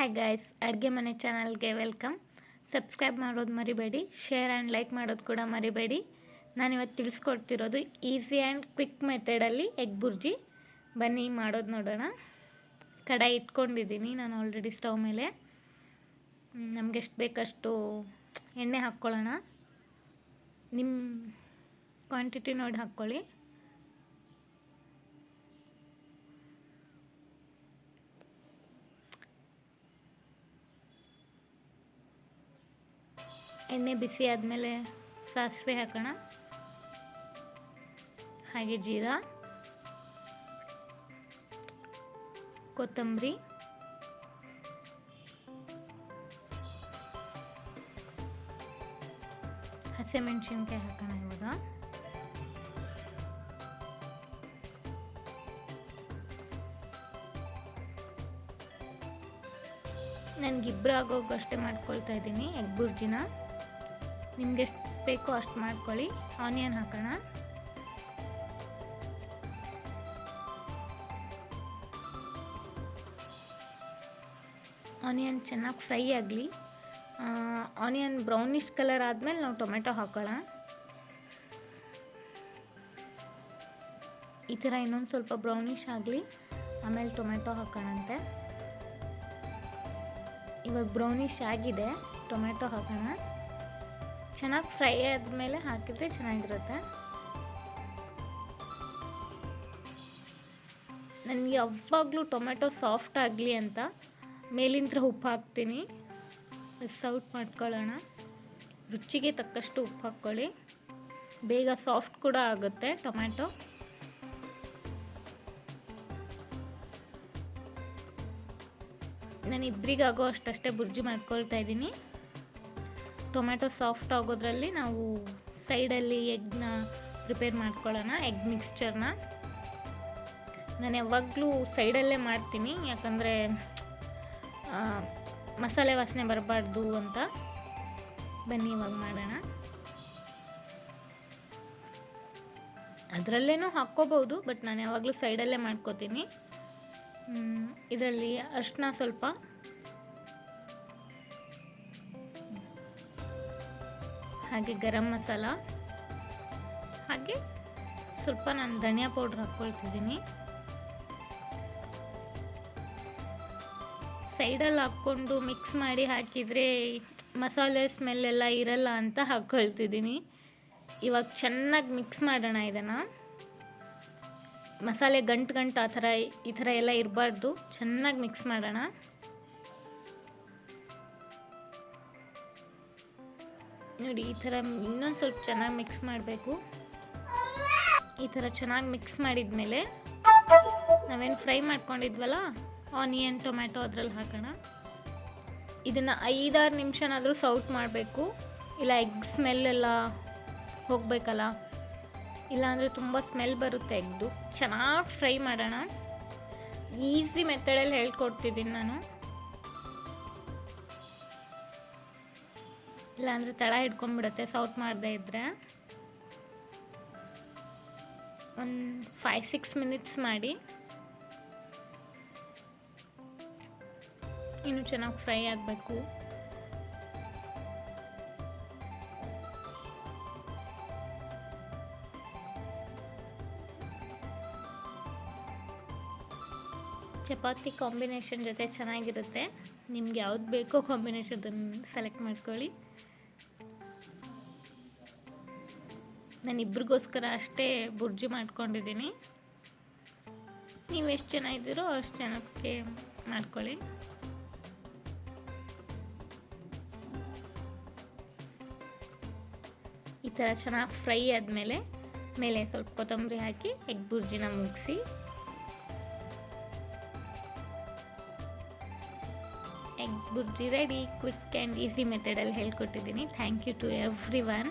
Hi guys ಅಡುಗೆ ಮನೆ ಚಾನಲ್ಗೆ ವೆಲ್ಕಮ್ ಸಬ್ಸ್ಕ್ರೈಬ್ ಮಾಡೋದು ಮರಿಬೇಡಿ ಶೇರ್ ಆ್ಯಂಡ್ ಲೈಕ್ ಮಾಡೋದು ಕೂಡ ಮರಿಬೇಡಿ. ನಾನಿವತ್ತು ತಿಳಿಸ್ಕೊಡ್ತಿರೋದು ಈಸಿ ಆ್ಯಂಡ್ ಕ್ವಿಕ್ ಮೆಥಡಲ್ಲಿ ಎಗ್ ಬುರ್ಜಿ. ಬನ್ನಿ, ಮಾಡೋದು ನೋಡೋಣ. ಕಡಾಯಿ ಇಟ್ಕೊಂಡಿದ್ದೀನಿ ನಾನು ಆಲ್ರೆಡಿ ಸ್ಟವ್ ಮೇಲೆ. ನಮಗೆಷ್ಟು ಬೇಕಷ್ಟು ಎಣ್ಣೆ ಹಾಕ್ಕೊಳ್ಳೋಣ. ನಿಮ್ಮ ಕ್ವಾಂಟಿಟಿ ನೋಡಿ ಹಾಕ್ಕೊಳ್ಳಿ. ಎಣ್ಣೆ ಬಿಸಿ ಆದಮೇಲೆ ಸಾಸಿವೆ ಹಾಕೋಣ. ಹಾಗೆ ಜೀರಾ, ಕೊತ್ತಂಬರಿ, ಹಸಿಮೆಣಸಿನ್ಕಾಯಿ ಹಾಕೋಣ ಇವಾಗ. ನನಗಿಬ್ಬರು ಆಗೋಗಷ್ಟೇ ಮಾಡ್ಕೊಳ್ತಾ ಇದ್ದೀನಿ ಎಗ್ ಬುರ್ಜಿನ ನಿಮ್ಗೆ ಎಷ್ಟು ಬೇಕೋ ಅಷ್ಟು ಮಾಡ್ಕೊಳ್ಳಿ. ಆನಿಯನ್ ಹಾಕೋಣ. ಆನಿಯನ್ ಚೆನ್ನಾಗಿ ಫ್ರೈ ಆಗಲಿ. ಆನಿಯನ್ ಬ್ರೌನಿಷ್ ಕಲರ್ ಆದಮೇಲೆ ನಾವು ಟೊಮೆಟೊ ಹಾಕೋಣ. ಈ ಥರ ಇನ್ನೊಂದು ಸ್ವಲ್ಪ ಬ್ರೌನಿಷ್ ಆಗಲಿ. ಆಮೇಲೆ ಟೊಮೆಟೊ ಹಾಕೋಣಂತೆ. ಇವಾಗ ಬ್ರೌನಿಷ್ ಆಗಿದೆ. ಟೊಮೆಟೊ ಹಾಕೋಣ. ಚೆನ್ನಾಗಿ ಫ್ರೈ ಆದಮೇಲೆ ಹಾಕಿದರೆ ಚೆನ್ನಾಗಿರುತ್ತೆ. ನನಗೆ ಯಾವಾಗಲೂ ಟೊಮೆಟೊ ಸಾಫ್ಟ್ ಆಗಲಿ ಅಂತ ಮೇಲಿಂದ ಉಪ್ಪು ಹಾಕ್ತೀನಿ. ಸೌಟ್ ಮಾಡ್ಕೊಳ್ಳೋಣ. ರುಚಿಗೆ ತಕ್ಕಷ್ಟು ಉಪ್ಪು ಹಾಕ್ಕೊಳ್ಳಿ. ಬೇಗ ಸಾಫ್ಟ್ ಕೂಡ ಆಗುತ್ತೆ ಟೊಮ್ಯಾಟೊ ನಾನು ಇಬ್ಬರಿಗಾಗೋ ಅಷ್ಟಷ್ಟೇ ಬುರ್ಜಿ ಮಾಡ್ಕೊಳ್ತಾ ಇದ್ದೀನಿ. ಟೊಮ್ಯಾಟೊ ಸಾಫ್ಟ್ ಆಗೋದ್ರಲ್ಲಿ ನಾವು ಸೈಡಲ್ಲಿ ಎಗ್ನ ಪ್ರಿಪೇರ್ ಮಾಡ್ಕೊಳ್ಳೋಣ, ಎಗ್ ಮಿಕ್ಸ್ಚರ್ನ. ನಾನು ಯಾವಾಗಲೂ ಸೈಡಲ್ಲೇ ಮಾಡ್ತೀನಿ, ಯಾಕಂದರೆ ಮಸಾಲೆ ವಾಸನೆ ಬರಬಾರ್ದು ಅಂತ ಬನ್ನಿ ಇವಾಗ ಮಾಡೋಣ. ಅದರಲ್ಲೇನೂ ಹಾಕ್ಕೋಬೋದು, ಬಟ್ ನಾನು ಯಾವಾಗಲೂ ಸೈಡಲ್ಲೇ ಮಾಡ್ಕೋತೀನಿ. ಇದರಲ್ಲಿ ಅರ್ಶಿನ ಸ್ವಲ್ಪ ಹಾಗೆ ಗರಂ ಮಸಾಲ, ಹಾಗೆ ಸ್ವಲ್ಪ ನಾನು ಧನಿಯಾ ಪೌಡ್ರ್ ಹಾಕ್ಕೊಳ್ತಿದ್ದೀನಿ. ಸೈಡಲ್ಲಿ ಹಾಕ್ಕೊಂಡು ಮಿಕ್ಸ್ ಮಾಡಿ ಹಾಕಿದರೆ ಮಸಾಲೆ ಸ್ಮೆಲ್ಲೆಲ್ಲ ಇರಲ್ಲ ಅಂತ ಹಾಕ್ಕೊಳ್ತಿದ್ದೀನಿ. ಇವಾಗ ಚೆನ್ನಾಗಿ ಮಿಕ್ಸ್ ಮಾಡೋಣ ಇದನ್ನು. ಮಸಾಲೆ ಗಂಟು ಗಂಟು ಆ ಥರ, ಈ ಥರ ಎಲ್ಲ ಇರಬಾರ್ದು. ಚೆನ್ನಾಗಿ ಮಿಕ್ಸ್ ಮಾಡೋಣ. ನೋಡಿ, ಈ ಥರ ಇನ್ನೊಂದು ಸ್ವಲ್ಪ ಚೆನ್ನಾಗಿ ಮಿಕ್ಸ್ ಮಾಡಬೇಕು. ಈ ಥರ ಚೆನ್ನಾಗಿ ಮಿಕ್ಸ್ ಮಾಡಿದ ಮೇಲೆ ನಾವೇನು ಫ್ರೈ ಮಾಡ್ಕೊಂಡಿದ್ವಲ್ಲ ಆನಿಯನ್ ಟೊಮ್ಯಾಟೊ ಅದ್ರಲ್ಲಿ ಹಾಕೋಣ. ಇದನ್ನು ಐದಾರು ನಿಮಿಷನಾದರೂ ಸೌಟ್ ಮಾಡಬೇಕು. ಇಲ್ಲ ಎಗ್ ಸ್ಮೆಲ್ ಎಲ್ಲ ಹೋಗಬೇಕಲ್ಲ? ಇಲ್ಲಾಂದರೆ ತುಂಬ ಸ್ಮೆಲ್ ಬರುತ್ತೆ ಎಗ್ದು. ಚೆನ್ನಾಗಿ ಫ್ರೈ ಮಾಡೋಣ. ಈಸಿ ಮೆಥಡಲ್ಲಿ ಹೇಳ್ಕೊಡ್ತಿದ್ದೀನಿ ನಾನು. ಇಲ್ಲಾಂದರೆ ತಳ ಹಿಡ್ಕೊಂಡ್ಬಿಡುತ್ತೆ ಸೌಟ್ ಮಾಡದೇ ಇದ್ದರೆ ಒಂದು ಫೈವ್ ಸಿಕ್ಸ್ ಮಿನಿಟ್ಸ್ ಮಾಡಿ. ಇನ್ನು ಚೆನ್ನಾಗಿ ಫ್ರೈ ಆಗಬೇಕು. ಚಪಾತಿ ಕಾಂಬಿನೇಷನ್ ಜೊತೆ ಚೆನ್ನಾಗಿರುತ್ತೆ. ನಿಮ್ಗೆ ಯಾವ್ದು ಬೇಕೋ ಕಾಂಬಿನೇಷನ್ ಸೆಲೆಕ್ಟ್ ಮಾಡ್ಕೊಳ್ಳಿ. ನಾನು ಇಬ್ರಿಗೋಸ್ಕರ ಅಷ್ಟೇ ಬುರ್ಜಿ ಮಾಡ್ಕೊಂಡಿದ್ದೀನಿ. ನೀವು ಎಷ್ಟು ಜನ ಇದ್ದೀರೋ ಅಷ್ಟು ಜನಕ್ಕೆ ಮಾಡ್ಕೊಳ್ಳಿ. ಈ ಥರ ಚೆನ್ನಾಗಿ ಫ್ರೈ ಆದಮೇಲೆ ಮೇಲೆ ಸ್ವಲ್ಪ ಕೊತ್ತಂಬರಿ ಹಾಕಿ ಎಗ್ ಬುರ್ಜಿನ ಮುಗಿಸಿ. Egg bhurji ready, quick and easy ಮೆಥಡಲ್ಲಿ ಹೇಳ್ಕೊಟ್ಟಿದ್ದೀನಿ. Thank you to everyone